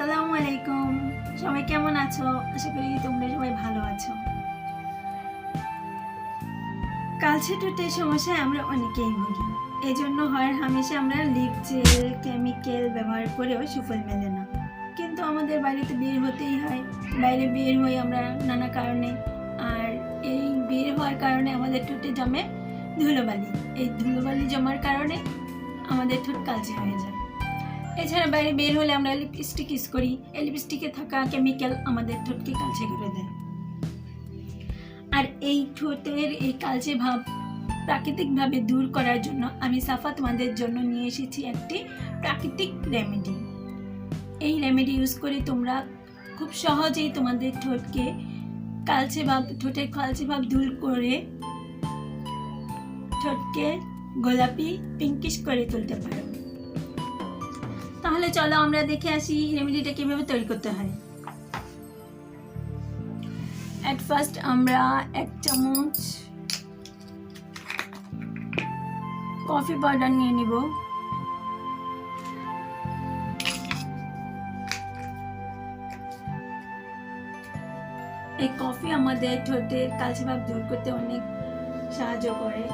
আসসালামু আলাইকুম। সবাই কেমন আছো? আশা করি তোমরা সবাই ভালো আছো। কালচে ঠোঁটের সমস্যায় আমরা অনেকেই ভুগি। এই জন্য হয় হামেশা আমরা লিপ জেল, কেমিক্যাল ব্যবহার করেও সুফল মেলে না। কিন্তু আমাদের বাড়িতে বের হতেই হয়। বাইরে বের হই আমরা নানা কারণে। আর এই বের হওয়ার কারণে আমাদের ঠোঁটে জমে ধুলোবালি। এই ধুলোবালি জমার কারণে আমাদের ঠোঁট কালচে হয়ে যায়। এছাড়া বাইরে বের হলে আমরা লিপস্টিক ইউজ করি। এই লিপস্টিকে থাকা কেমিক্যাল আমাদের ঠোঁটকে কালচে করে দেয়। আর এই ঠোঁটের এই কালচে ভাব প্রাকৃতিকভাবে দূর করার জন্য আমি সাফা তোমাদের জন্য নিয়ে এসেছি একটি প্রাকৃতিক রেমেডি এই রেমেডি ইউজ করে তোমরা খুব সহজেই তোমাদের ঠোঁটকে কালচে ভাব, ঠোঁটের কালচে ভাব দূর করে ঠোঁটকে গোলাপি পিঙ্কিশ করে তুলতে পারো। তাহলে চলো আমরা দেখে আসি রেমেডিটা কীভাবে তৈরি করতে হয়। অ্যাট ফার্স্ট আমরা এক চামচ কফি পাউডার নিয়ে নিব। এই কফি আমাদের ঠোঁটের কালচে ভাব দূর করতে অনেক সাহায্য করে।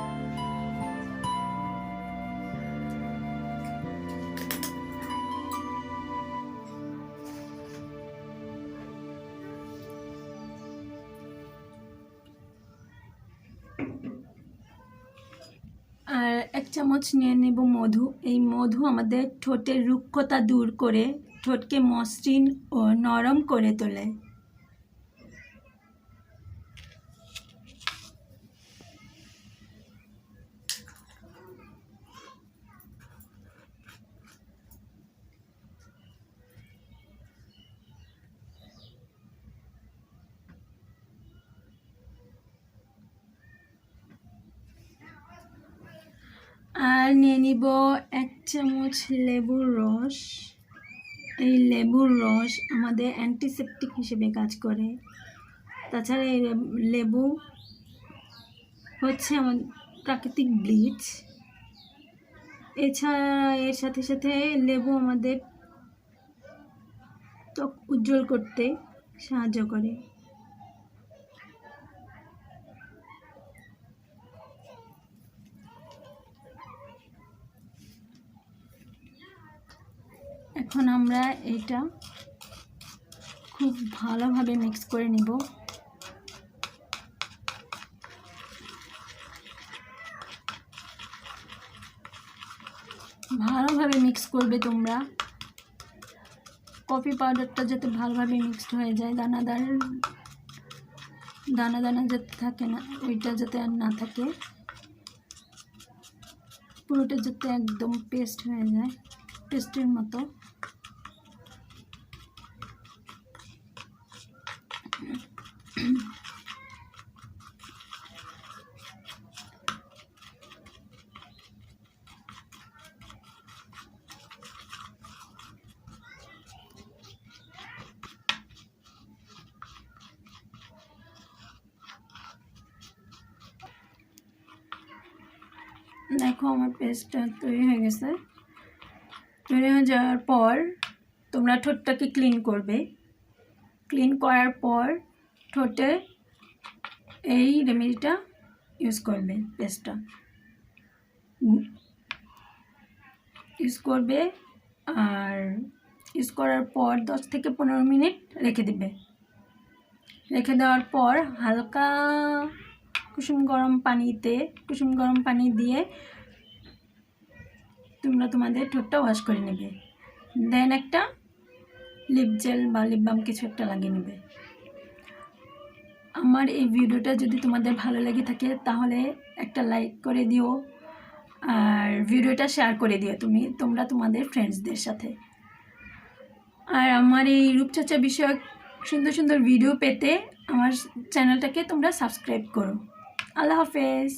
আর এক চামচ নিয়ে নেব মধু। এই মধু আমাদের ঠোঁটের রুক্ষতা দূর করে ঠোঁটকে মসৃণ ও নরম করে তোলে। আর নিয়ে নিব এক চামচ লেবুর রস। এই লেবুর রস আমাদের অ্যান্টিসেপটিক হিসেবে কাজ করে। তাছাড়া এই লেবু হচ্ছে আমার প্রাকৃতিক ব্লিচ এছাড়া এর সাথে সাথে লেবু আমাদের ত্বক উজ্জ্বল করতে সাহায্য করে। এখন আমরা এটা খুব ভালোভাবে মিক্স করে নিব। ভালোভাবে মিক্স করবে তোমরা। কফি পাউডারটা যাতে ভালোভাবে মিক্সড হয়ে যায়, দানাদার দানা দানা যাতে থাকে না, ওইটা যাতে আর না থাকে। পুরোটা যাতে একদম পেস্ট হয়ে যায়, পেস্টের মতো। দেখো আমার পেস্টটা তৈরি হয়ে গেছে। তৈরি হয়ে যাওয়ার পর তোমরা ঠোঁটটাকে ক্লিন করবে। ক্লিন করার পর ঠোঁটে এই রেমেডিটা ইউজ করবে পেস্টটা ইউজ করবে আর ইউজ করার পর দশ থেকে পনেরো মিনিট রেখে দেবে। রেখে দেওয়ার পর হালকা কুসুম গরম পানিতে কুসুম গরম পানি দিয়ে তোমরা তোমাদের ঠোঁটটা ওয়াশ করে নেবে। দেন একটা লিপ জেল বা লিপ বাম কিছু একটা লাগিয়ে নেবে। আমার এই ভিডিওটা যদি তোমাদের ভালো লেগে থাকে, তাহলে একটা লাইক করে দিও আর ভিডিওটা শেয়ার করে দিও তুমি, তোমরা তোমাদের ফ্রেন্ডসদের সাথে। আর আমার এই রূপচর্চা বিষয়ক সুন্দর সুন্দর ভিডিও পেতে আমার চ্যানেলটাকে তোমরা সাবস্ক্রাইব করো। আল্লাহ হাফেজ